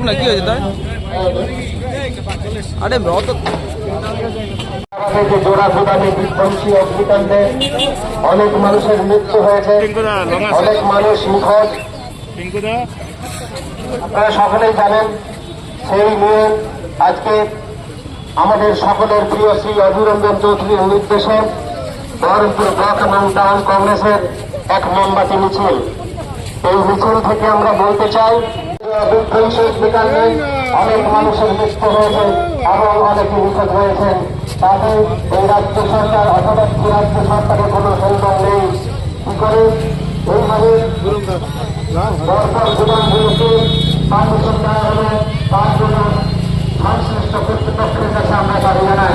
না কি হয়েছে তাই? আরে অত অনেক মানুষের মৃত্যু হয়েছে। অনেক মানুষ নিখোঁজ। আপনারা সকলেই জানেন সেই নিয়ে আজকে আমাদের সকলের প্রিয় শ্রী অধীর রঞ্জন চৌধুরীর নির্দেশে বহরমপুর ব্লক এবং টাউন কংগ্রেসের এক মোমবাতি মিছিল। এই মিছিল থেকে আমরা বলতে চাই, অনেক মানুষের মৃত্যু হয়েছে এবং অনেকে নিখোঁজ হয়েছেন। তাতে এই রাজ্য সরকার অথবা রাজ্য সরকারের কোনো সন্ধান নেই। কি করে? এইভাবে বর্তমান গুদামগুলোকে পারমিশন দেওয়া হলো। তার জন্য সংশ্লিষ্ট কর্তৃপক্ষের কাছে আমরা দাবি জানাই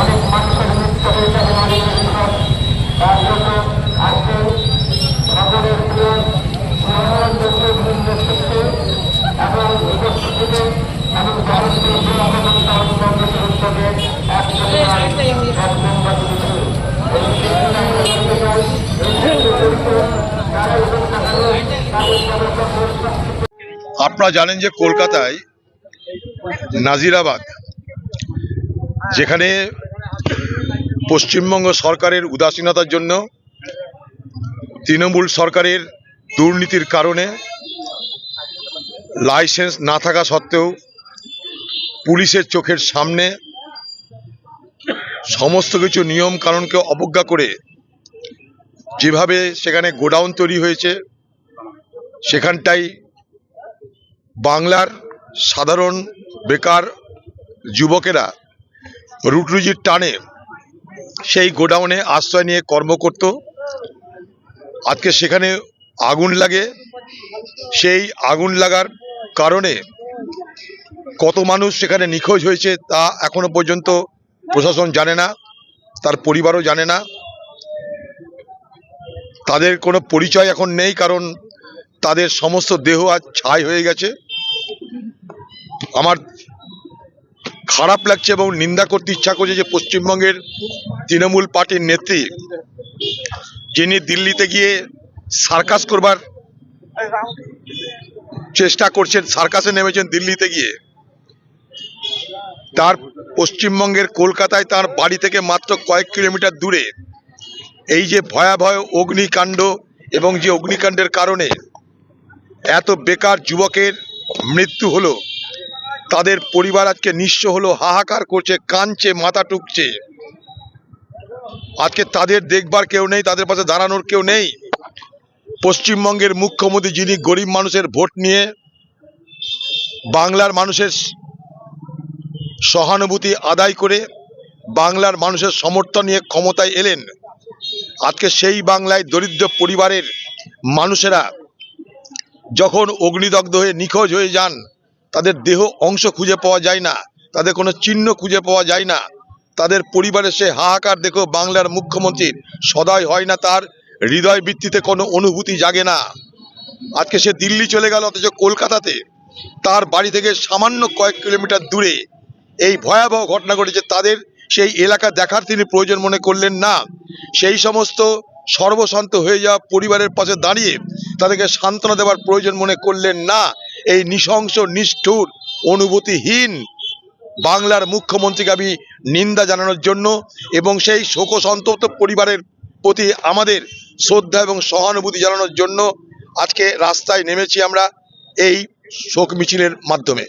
অনেক মানুষের মৃত্যু হয়েছে এবং অনেক নিখোঁজ। তার জন্য আজকে সকলের প্রিয় শ্রীমন্দির চৌধুরীর নেতৃত্বে এবং উপস্থিতিতে এবং ভারতীয় জেলা প্রধান কংগ্রেসের উদ্যোগে এক পরিবার, এক মোমবাতি মিছিল। এই মিছিলটা আমরা করতে চাই। এই মিছিলে জড়িত যারা এই হত্যাকাণ্ড, তাদের জনগণের আপনারা জানেন যে কলকাতায় নাজিরাবাদ, যেখানে পশ্চিমবঙ্গ সরকারের উদাসীনতার জন্য, তৃণমূল সরকারের দুর্নীতির কারণে লাইসেন্স না থাকা সত্ত্বেও পুলিশের চোখের সামনে সমস্ত কিছু নিয়ম কানুনকে অবজ্ঞা করে যেভাবে সেখানে গোডাউন তৈরি হয়েছে সেখানটাই বাংলার সাধারণ বেকার যুবকেরা রুটরুজির টানে সেই গোডাউনে আশ্রয় নিয়ে কর্ম করত। আজকে সেখানে আগুন লাগে। সেই আগুন লাগার কারণে কত মানুষ সেখানে নিখোঁজ হয়েছে তা এখনও পর্যন্ত প্রশাসন জানে না, তার পরিবারও জানে না। তাদের কোনো পরিচয় এখন নেই, কারণ তাদের সমস্ত দেহ আজ ছাই হয়ে গেছে। আমার খারাপ লাগছে এবং নিন্দা করতে ইচ্ছা করছে যে পশ্চিমবঙ্গের তৃণমূল পার্টির নেত্রী, যিনি দিল্লিতে গিয়ে সার্কাস করবার চেষ্টা করছেন, সার্কাসে নেমেছেন দিল্লিতে গিয়ে, তার পশ্চিমবঙ্গের কলকাতায় তার বাড়ি থেকে মাত্র কয়েক কিলোমিটার দূরে, এই যে ভয়াবহ অগ্নিকাণ্ড এবং যে অগ্নিকাণ্ডের কারণে এত বেকার যুবকের মৃত্যু হলো, তাদের পরিবার আজকে নিঃস্ব হলো, হাহাকার করছে, কাঁদছে, মাথা টুকছে। আজকে তাদের দেখবার কেউ নেই, তাদের পাশে দাঁড়ানোর কেউ নেই। পশ্চিমবঙ্গের মুখ্যমন্ত্রী যিনি গরিব মানুষের ভোট নিয়ে বাংলার মানুষের সহানুভূতি আদায় করে বাংলার মানুষের সমর্থন নিয়ে ক্ষমতায় এলেন, আজকে সেই বাংলায় দরিদ্র পরিবারের মানুষেরা যখন অগ্নিদগ্ধ হয়ে নিখোঁজ হয়ে যান, তাদের দেহ অংশ খুঁজে পাওয়া যায় না, তাদের কোনো চিহ্ন খুঁজে পাওয়া যায় না। তাদের পরিবারের সে হাহাকার দেখো বাংলার মুখ্যমন্ত্রীর সদয় হয় না, তার হৃদয় ভিত্তিতে কোনো অনুভূতি জাগে না। আজকে সে দিল্লি চলে গেল, অথচ কলকাতাতে। তার বাড়ি থেকে সামান্য কয়েক কিলোমিটার দূরে। এই ভয়াবহ ঘটনা ঘটেছে, তাদের সেই এলাকা দেখার তিনি প্রয়োজন মনে করলেন না। সেই সমস্ত সর্বশান্ত হয়ে যাওয়া পরিবারের পাশে দাঁড়িয়ে তাদেরকে সান্ত্বনা দেওয়ার প্রয়োজন মনে করলেন না। এই নৃশংস, নিষ্ঠুর, অনুভূতিহীন বাংলার মুখ্যমন্ত্রীকে আমি নিন্দা জানানোর জন্য এবং সেই শোকসন্তপ্ত পরিবারের প্রতি আমাদের শ্রদ্ধা এবং সহানুভূতি জানানোর জন্য আজকে রাস্তায় নেমেছি আমরা এই শোক মিছিলের মাধ্যমে।